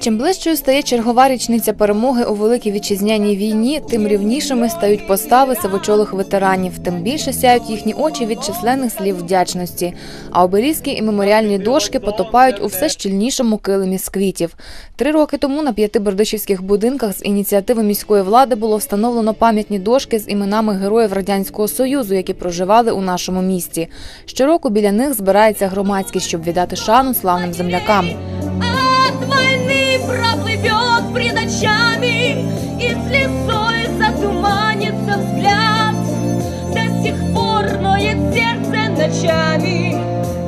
Чим ближчою стає чергова річниця перемоги у великій вітчизняній війні, тим рівнішими стають постави сивочолих ветеранів, тим більше сяють їхні очі від численних слів вдячності. А обеліски і меморіальні дошки потопають у все щільнішому килимі з квітів. Три роки тому на п'яти бердичівських будинках з ініціативи міської влади було встановлено пам'ятні дошки з іменами героїв радянського союзу, які проживали у нашому місті. Щороку біля них збирається громадськість, щоб віддати шану славним землякам. проплывет пред очами, И с лесой затуманится взгляд. До сих пор ноет сердце ночами,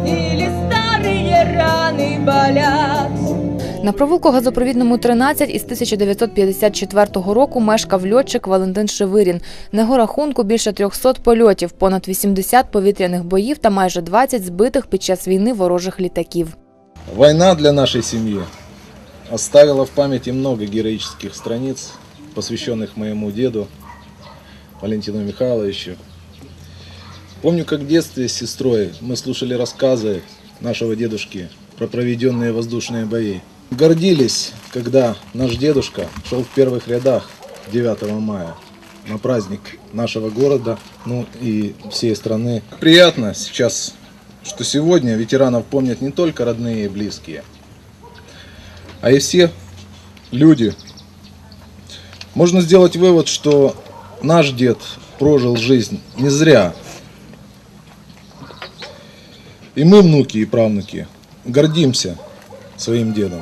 Или старые раны болят. На провулку газопровідному 13 із 1954 року мешкав льотчик Валентин Шевирін. На його рахунку більше 300 польотів, понад 80 повітряних боїв та майже 20 збитих під час війни ворожих літаків. Война для нашей семьи оставила в памяти много героических страниц, посвященных моему деду Валентину Михайловичу. Помню, как в детстве с сестрой мы слушали рассказы нашего дедушки про проведенные воздушные бои. Гордились, когда наш дедушка шел в первых рядах 9 мая на праздник нашего города, ну и всей страны. Приятно сейчас, что сегодня ветеранов помнят не только родные и близкие, а и все люди. Можно сделать вывод, что наш дед прожил жизнь не зря. И мы, внуки и правнуки, гордимся своим дедом.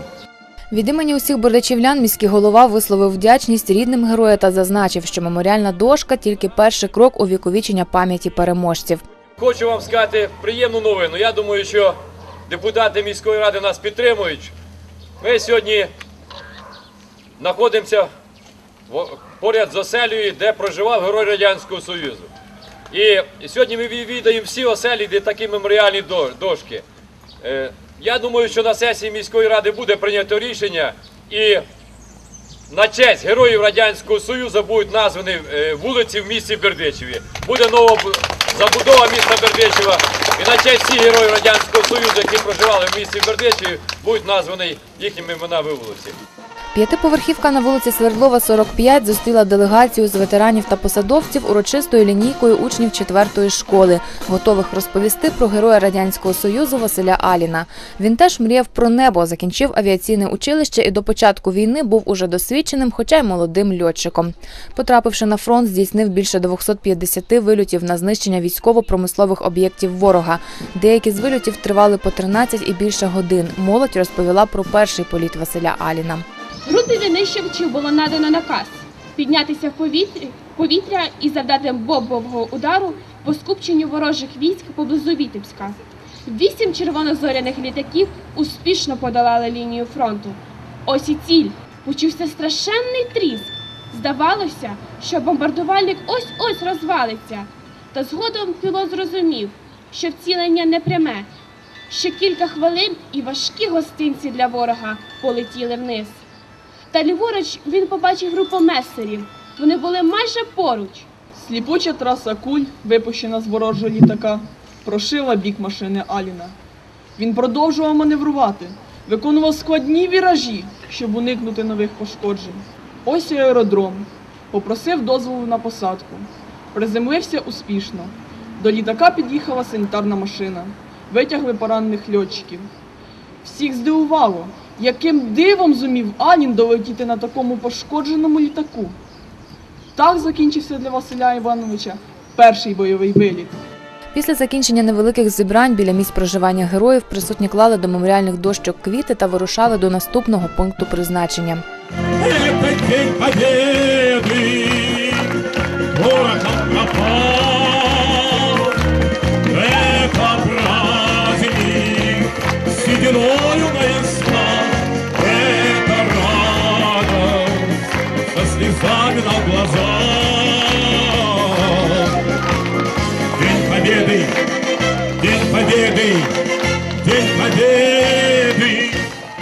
Від імені усіх бердичівлян міський голова висловив вдячність рідним героя та зазначив, що меморіальна дошка тільки перший крок у віковічення пам'яті переможців. Хочу вам сказати приємну новину. Я думаю, що депутати міської ради нас підтримують. Ми сьогодні знаходимося поряд з оселею, де проживав герой Радянського Союзу. І сьогодні ми відвідаємо всі оселі, де такі меморіальні дошки. Е, Я думаю, що на сесії міської ради буде прийнято рішення і на честь героїв Радянського Союзу будуть названі е, вулиці в місті Бердичеві. Буде нова забудова міста Бердичева. І на честь всіх героїв Радянського Союзу, які проживали в місті Бердичеві, будуть названі їхніми імена вулиці. П'ятиповерхівка на вулиці Свердлова, 45 зустріла делегацію з ветеранів та посадовців урочистою лінійкою учнів 4-ї школи, готових розповісти про героя Радянського Союзу Василя Аліна. Він теж мріяв про небо, закінчив авіаційне училище і до початку війни буй уже досвідченим, хоча й молодим льотчиком. Потрапивши на фронт, здійснив більше 250 вильотів на знищення військово-промислових об'єктів ворога. Деякі з вильотів тривали по 13 і більше годин. Молодь розповіла про перший політ Василя Аліна. Групі винищувачів було надано наказ піднятися в повітря, і завдати бомбового удару по скупченню ворожих військ поблизу Вітебська. Вісім червонозоряних літаків успішно подолали лінію фронту. Ось і ціль. Почувся страшенний тріск. Здавалося, що бомбардувальник ось-ось розвалиться. Та згодом пілот зрозумів, що вцілення не пряме. Ще кілька хвилин і важкі гостинці для ворога полетіли вниз. Та ліворуч він побачив групу месерів. Вони були майже поруч. Сліпуча траса куль, випущена з ворожого літака, прошила бік машини Аліна. Він продовжував маневрувати, виконував складні віражі, щоб уникнути нових пошкоджень. Ось аеродром. Попросив дозволу на посадку. Приземлився успішно. До літака під'їхала санітарна машина. Витягли поранених льотчиків. Всіх здивувало, яким дивом зумів Алін долетіти на такому пошкодженому літаку. Так закінчився для Василя Івановича перший бойовий виліт. Після закінчення невеликих зібрань біля місць проживання героїв присутні клали до меморіальних дощок квіти та вирушали до наступного пункту призначення. Это глазах. День победы, день победы, день победы.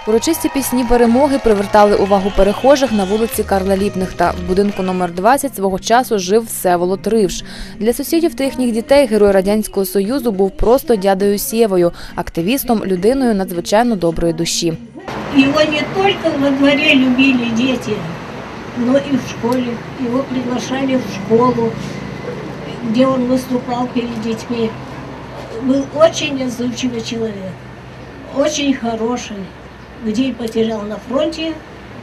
Урочисті пісні перемоги привертали увагу перехожих на вулиці Карла Ліпнихта. В будинку номер 20 свого часу жив Всеволод Ривш. Для сусідів та їхніх дітей герой радянського союзу був просто дядою Сєвою, активістом, людиною надзвичайно доброї душі. Его не только во дворе любили дети, Но и в школе. Его приглашали в школу, где он выступал перед детьми. Был очень отзывчивый человек, очень хороший. Где потерял на фронте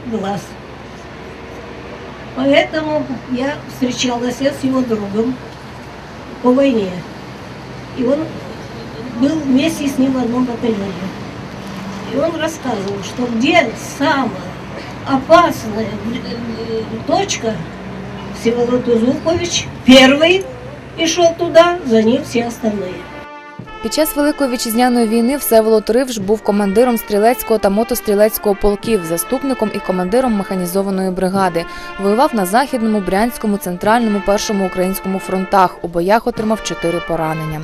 глаз. Поэтому я встречалась с его другом по войне. И он был вместе с ним в одном батальоне. И он рассказывал, что где самая опасная э, точка, Всеволод Узукович первый и шел туда, за ним все остальные. Під час Великої вітчизняної війни Всеволод Ривж був командиром стрілецького та мотострілецького полків, заступником і командиром механізованої бригади. Воював на західному, брянському, центральному, першому українському фронтах. У боях отримав чотири поранення.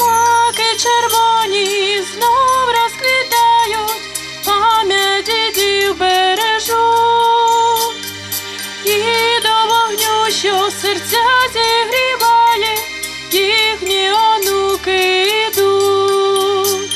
Маки червоні знов розквітають, пам'ять дідів бережуть. І до вогню, що серця зігріває, їхні онуки йдуть.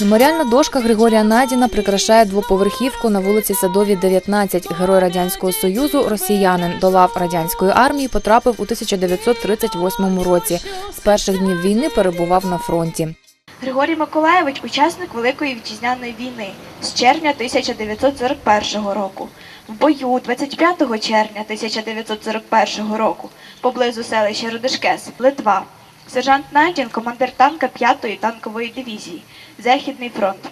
Меморіальна дошка Григорія Надіна прикрашає двоповерхівку на вулиці Садовій, 19. Герой радянського союзу, росіянин до лав радянської армії потрапив у 1938 році. З перших днів війни перебував на фронті. Григорій Миколаєвич учасник Великої вітчизняної війни з червня 1941 року. В бою 25 червня 1941 року поблизу селища Родишкес, Литва. Сержант Найдін, командир танка 5-ї танкової дивізії, Західний фронт.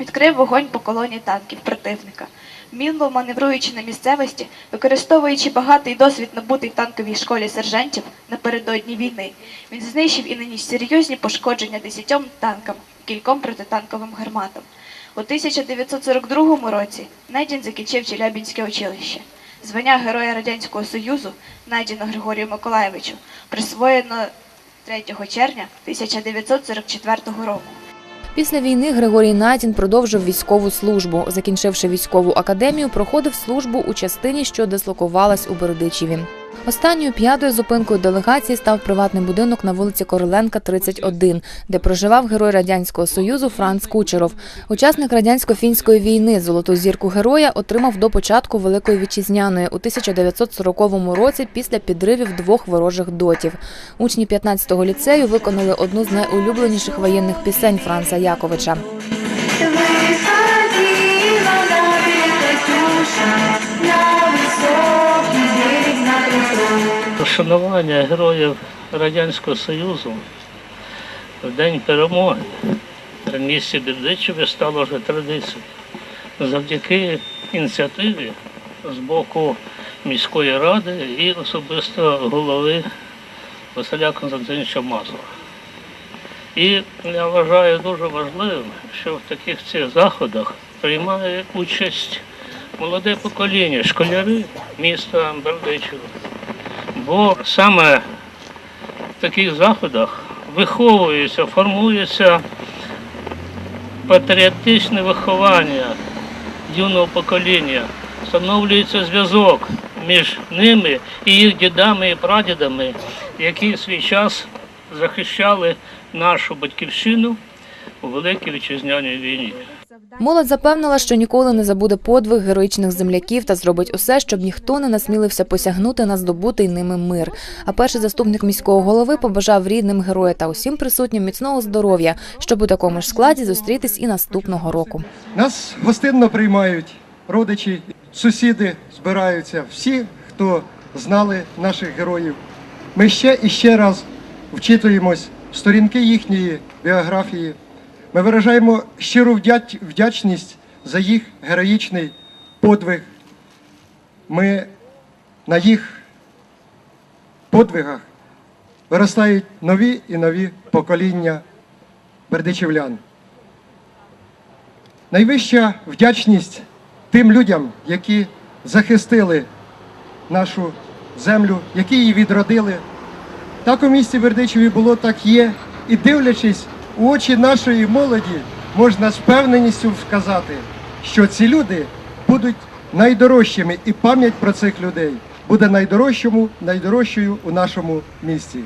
Відкрив вогонь по колоні танків противника. Вміло маневруючи на місцевості, використовуючи багатий досвід набутий в танковій школі сержантів напередодні війни, він знищив і наніс серйозні пошкодження десятьом танкам, кільком протитанковим гарматам. У 1942 році Найдін закінчив Челябінське училище. Звання Героя Радянського Союзу Найдіну Григорію Миколаєвичу присвоєно 3 червня 1944 року. Після війни Григорій Надін продовжив військову службу. Закінчивши військову академію, проходив службу у частині, що дислокувалась у Бердичеві. Останньою п'ятою зупинкою делегації став приватний будинок на вулиці Короленка, 31, де проживав герой радянського союзу Франц Кучеров. Учасник радянсько-фінської війни золоту зірку героя отримав до початку Великої вітчизняної у 1940 році після підривів двох ворожих дотів. Учні 15-го ліцею виконали одну з найулюбленіших воєнних пісень Франца Яковича. Вшанування героїв Радянського Союзу в День перемоги в місті Бердичеві стало вже традицією. Завдяки ініціативі з боку міської ради і особисто голови Василя Константиновича Мазура. І я вважаю дуже важливим, що в таких цих заходах приймає участь молоде покоління, школяри міста Бердичева. Бо саме в таких заходах виховується, формується патріотичне виховання юного покоління, встановлюється зв'язок між ними і їх дідами і прадідами, які в свій час захищали нашу батьківщину у Великій Вітчизняній війні. Молодь запевнила, що ніколи не забуде подвиг героїчних земляків та зробить усе, щоб ніхто не насмілився посягнути на здобутий ними мир. А перший заступник міського голови побажав рідним героя та усім присутнім міцного здоров'я, щоб у такому ж складі зустрітись і наступного року. Нас гостинно приймають родичі, сусіди збираються, всі, хто знали наших героїв. Ми ще і ще раз вчитуємось в сторінки їхньої біографії. Ми виражаємо щиру вдячність за їх героїчний подвиг. Ми на їх подвигах виростають нові і нові покоління бердичівлян. Найвища вдячність тим людям, які захистили нашу землю, які її відродили. Так у місті Бердичеві було, так є. І дивлячись у очі нашої молоді, можна з впевненістю сказати, що ці люди будуть найдорожчими, і пам'ять про цих людей буде найдорожчому, найдорожчою у нашому місті.